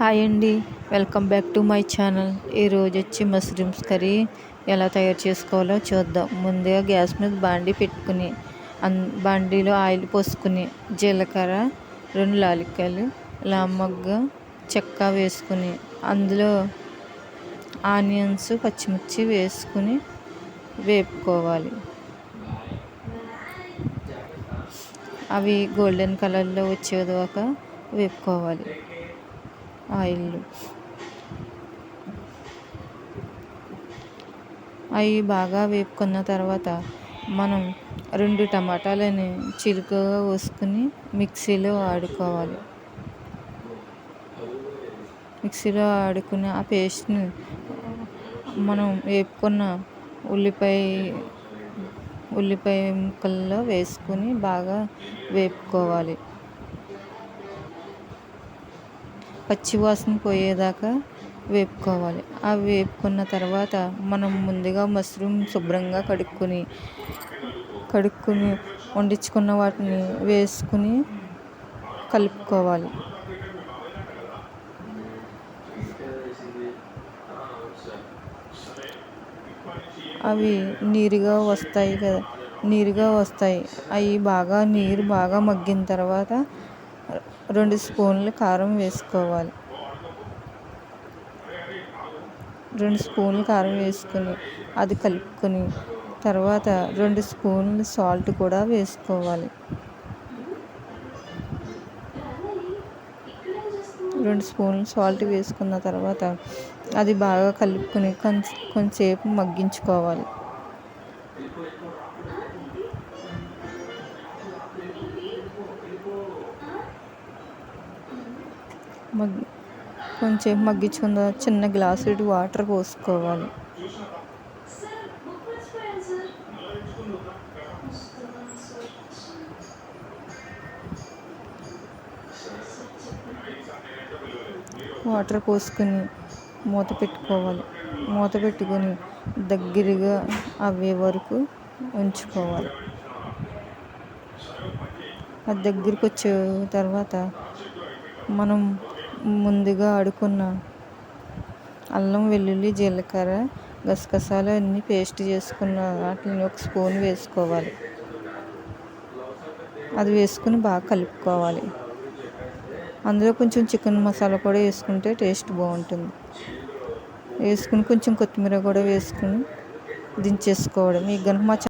Hi అండి. Welcome back to my channel. ఈరోజు వచ్చి మష్రూమ్స్ కర్రీ ఎలా తయారు చేసుకోవాలో చూద్దాం. ముందుగా గ్యాస్ మీద బాండీ పెట్టుకుని అన్ బాండీలో ఆయిల్ పోసుకుని జీలకర్ర రెండు లాలిక్కలు లామగ్గ చెక్క వేసుకుని అందులో ఆనియన్స్ పచ్చిమిర్చి వేసుకుని వేపుకోవాలి. అవి గోల్డెన్ కలర్లో వచ్చేదాకా వేపుకోవాలి. ఆయిల్. అవి బాగా వేపుకున్న తర్వాత మనం రెండు టమాటాలని చిలుకగా కోసుకుని మిక్సీలో ఆడుకోవాలి. మిక్సీలో ఆడుకుని ఆ పేస్ట్ని మనం వేపుకున్న ఉల్లిపాయ ఉల్లిపాయ ముక్కల్లో వేసుకుని బాగా వేపుకోవాలి. పచ్చివాసన పోయేదాకా వేపుకోవాలి. ఆ వేపుకున్న తర్వాత మనం ముందుగా మష్రూమ్ శుభ్రంగా కడుక్కొని కడుక్కొని వండించుకున్న వాటిని వేసుకుని కలుపుకోవాలి. అవి నీరుగా వస్తాయి కదా నీరుగా వస్తాయి. అవి బాగా నీరు బాగా మగ్గిన తర్వాత రెండు స్పూన్లు కారం వేసుకోవాలి. రెండు స్పూన్లు కారం వేసుకుని అది కలుపుకొని తర్వాత రెండు స్పూన్లు సాల్ట్ కూడా వేసుకోవాలి. రెండు స్పూన్లు సాల్ట్ వేసుకున్న తర్వాత అది బాగా కలుపుకొని కొంచెం కొంచెంసేపు మగ్గించుకోవాలి. మగ్గి కొంచెం మగ్గించుకున్న చిన్న గ్లాసు వాటర్ పోసుకోవాలి. వాటర్ పోసుకుని మూత పెట్టుకోవాలి. మూత పెట్టుకొని దగ్గరగా అవ్వే వరకు ఉంచుకోవాలి. అది దగ్గరికి వచ్చే తర్వాత మనం ముందుగా ఆడుకున్న. అల్లం వెల్లుల్లి జీలకర్ర గసగసాలు అన్నీ పేస్ట్ చేసుకున్న. వాటిని ఒక స్పూన్ వేసుకోవాలి. అది వేసుకుని బాగా కలుపుకోవాలి. అందులో కొంచెం చికెన్ మసాలా కూడా వేసుకుంటే టేస్ట్ బాగుంటుంది. వేసుకుని కొంచెం కొత్తిమీర కూడా వేసుకుని దించేసుకోవడం. మీకు కనుక మా